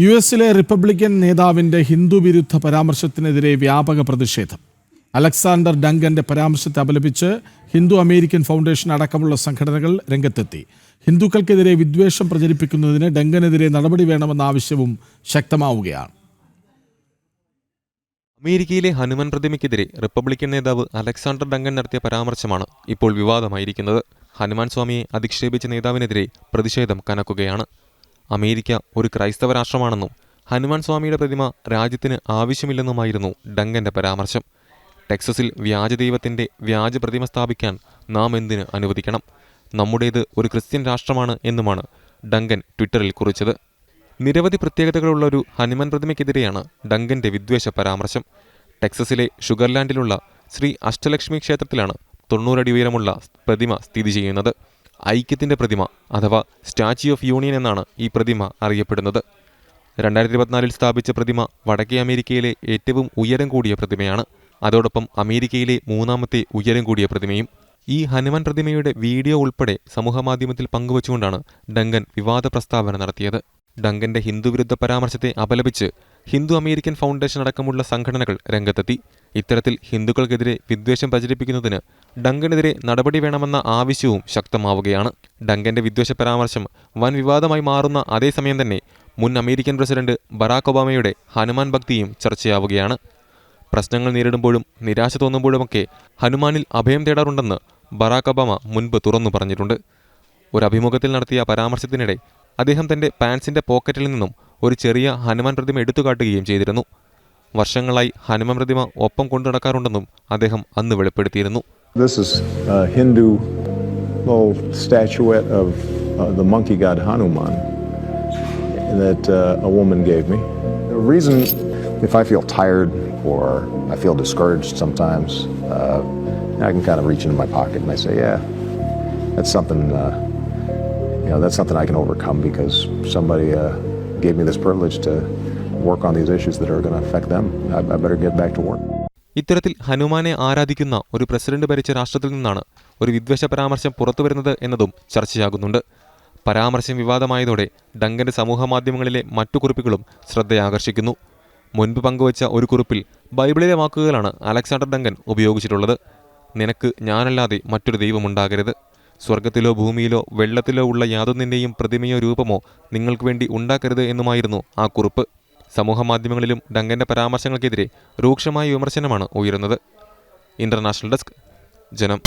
U എസിലെ Republican നേതാവിന്റെ ഹിന്ദു വിരുദ്ധ പരാമർശത്തിനെതിരെ വ്യാപക പ്രതിഷേധം. അലക്സാണ്ടർ ഡങ്കന്റെ പരാമർശത്തെ അപലപിച്ച് ഹിന്ദു അമേരിക്കൻ ഫൗണ്ടേഷൻ അടക്കമുള്ള സംഘടനകൾ രംഗത്തെത്തി. ഹിന്ദുക്കൾക്കെതിരെ വിദ്വേഷം പ്രചരിപ്പിക്കുന്നതിന് ഡങ്കനെതിരെ നടപടി വേണമെന്ന ആവശ്യവും ശക്തമാവുകയാണ്. അമേരിക്കയിലെ ഹനുമൻ പ്രതിമയ്ക്കെതിരെ റിപ്പബ്ലിക്കൻ നേതാവ് അലക്സാണ്ടർ ഡങ്കൻ നടത്തിയ പരാമർശമാണ് ഇപ്പോൾ വിവാദമായിരിക്കുന്നത്. ഹനുമാൻ സ്വാമിയെ അധിക്ഷേപിച്ച നേതാവിനെതിരെ പ്രതിഷേധം കനക്കുകയാണ്. അമേരിക്ക ഒരു ക്രൈസ്തവ രാഷ്ട്രമാണെന്നും ഹനുമാൻ സ്വാമിയുടെ പ്രതിമ രാജ്യത്തിന് ആവശ്യമില്ലെന്നുമായിരുന്നു ഡങ്കന്റെ പരാമർശം. ടെക്സസിൽ വ്യാജ ദൈവത്തിന്റെ വ്യാജ പ്രതിമ സ്ഥാപിക്കാൻ നാം എന്തിന് അനുവദിക്കണം? നമ്മുടേത് ഒരു ക്രിസ്ത്യൻ രാഷ്ട്രമാണ് എന്നുമാണ് ഡങ്കൻ ട്വിറ്ററിൽ കുറിച്ചത്. നിരവധി പ്രത്യേകതകളുള്ള ഒരു ഹനുമാൻ പ്രതിമയ്ക്കെതിരെയാണ് ഡങ്കന്റെ വിദ്വേഷ പരാമർശം. ടെക്സസിലെ ഷുഗർലാൻഡിലുള്ള ശ്രീ അഷ്ടലക്ഷ്മി ക്ഷേത്രത്തിലാണ് തൊണ്ണൂറടി ഉയരമുള്ള പ്രതിമ സ്ഥിതി ചെയ്യുന്നത്. ഐക്യത്തിന്റെ പ്രതിമ അഥവാ സ്റ്റാച്യു ഓഫ് യൂണിയൻ എന്നാണ് ഈ പ്രതിമ അറിയപ്പെടുന്നത്. രണ്ടായിരത്തി ഇരുപത്തിനാലിൽ സ്ഥാപിച്ച പ്രതിമ വടക്കേ അമേരിക്കയിലെ ഏറ്റവും ഉയരം കൂടിയ പ്രതിമയാണ്. അതോടൊപ്പം അമേരിക്കയിലെ മൂന്നാമത്തെ ഉയരം കൂടിയ പ്രതിമയും ഈ ഹനുമാൻ പ്രതിമയുടെ വീഡിയോ ഉൾപ്പെടെ സമൂഹമാധ്യമത്തിൽ പങ്കുവച്ചുകൊണ്ടാണ് ഡങ്കൻ വിവാദ പ്രസ്താവന നടത്തിയത്. ഡങ്കന്റെ ഹിന്ദുവിരുദ്ധ പരാമർശത്തെ അപലപിച്ച് ഹിന്ദു അമേരിക്കൻ ഫൗണ്ടേഷൻ അടക്കമുള്ള സംഘടനകൾ രംഗത്തെത്തി. ഇത്തരത്തിൽ ഹിന്ദുക്കൾക്കെതിരെ വിദ്വേഷം പ്രചരിപ്പിക്കുന്നതിന് ഡങ്കനെതിരെ നടപടി വേണമെന്ന ആവശ്യവും ശക്തമാവുകയാണ്. ഡങ്കന്റെ വിദ്വേഷ പരാമർശം വൻ വിവാദമായി മാറുന്ന അതേസമയം തന്നെ മുൻ അമേരിക്കൻ പ്രസിഡന്റ് ബറാക് ഒബാമയുടെ ഹനുമാൻ ഭക്തിയും ചർച്ചയാവുകയാണ്. പ്രശ്നങ്ങൾ നേരിടുമ്പോഴും നിരാശ തോന്നുമ്പോഴുമൊക്കെ ഹനുമാനിൽ അഭയം തേടാറുണ്ടെന്ന് ബറാക് ഒബാമ മുൻപ് തുറന്നു പറഞ്ഞിട്ടുണ്ട്. ഒരു അഭിമുഖത്തിൽ നടത്തിയ പരാമർശത്തിനിടെ അദ്ദേഹം തന്റെ പാൻസിന്റെ പോക്കറ്റിൽ നിന്നും ഒരു ചെറിയ ഹനുമാൻ പ്രതിമ എടുത്തു കാട്ടുകയും ചെയ്തിരുന്നു വർഷങ്ങളായി ഹനുമാൻ പ്രതിമ ഒപ്പം കൊണ്ടു നടക്കാറുണ്ടെന്നും അദ്ദേഹം അന്ന് വെളിപ്പെടുത്തിയിരുന്നു This is a Hindu little statuette of uh, the monkey god Hanuman that uh, a woman gave me. The reason, if I feel tired or I feel discouraged sometimes, uh, I can kind of reach into my pocket and I say, yeah, that's something, uh, know, that's something I can overcome because somebody uh, gave me this privilege to work on these issues that are going to affect them. I, I better get back to work. ഇത്തരത്തിൽ ഹനുമാനെ ആരാധിക്കുന്ന ഒരു president ഭരിച്ച രാഷ്ട്രത്തിൽ നിന്നാണ് ഒരു വിദ്വേഷ പരാമർശം പുറത്തുവരുന്നത് എന്നതും ചർച്ചയാകുന്നുണ്ട് പരാമർശം വിവാദമായതോടെ ഡങ്കന്റെ സമൂഹമാധ്യമങ്ങളിലെ മറ്റു കുറിപ്പുകളും ശ്രദ്ധയാകർഷിക്കുന്നു മുൻപ് പങ്കുവച്ച ഒരു കുറിപ്പിൽ ബൈബിളിലെ വാക്കുകളാണ് അലക്സാണ്ടർ ഡങ്കൻ ഉപയോഗിച്ചിട്ടുള്ളത് നിനക്ക് ഞാനല്ലാതെ മറ്റൊരു ദൈവമുണ്ടാകരുത് സ്വർഗത്തിലോ ഭൂമിയിലോ വെള്ളത്തിലോ ഉള്ള യാതൊന്നിന്റെയും പ്രതിമയോ രൂപമോ നിങ്ങൾക്ക് വേണ്ടി ഉണ്ടാക്കരുത് എന്നുമായിരുന്നു ആ കുറിപ്പ്. സമൂഹമാധ്യമങ്ങളിലും ഡങ്കന്റെ പരാമർശങ്ങൾക്കെതിരെ രൂക്ഷമായ വിമർശനമാണ് ഉയരുന്നത്. ഇന്റർനാഷണൽ ഡെസ്ക് ജനം.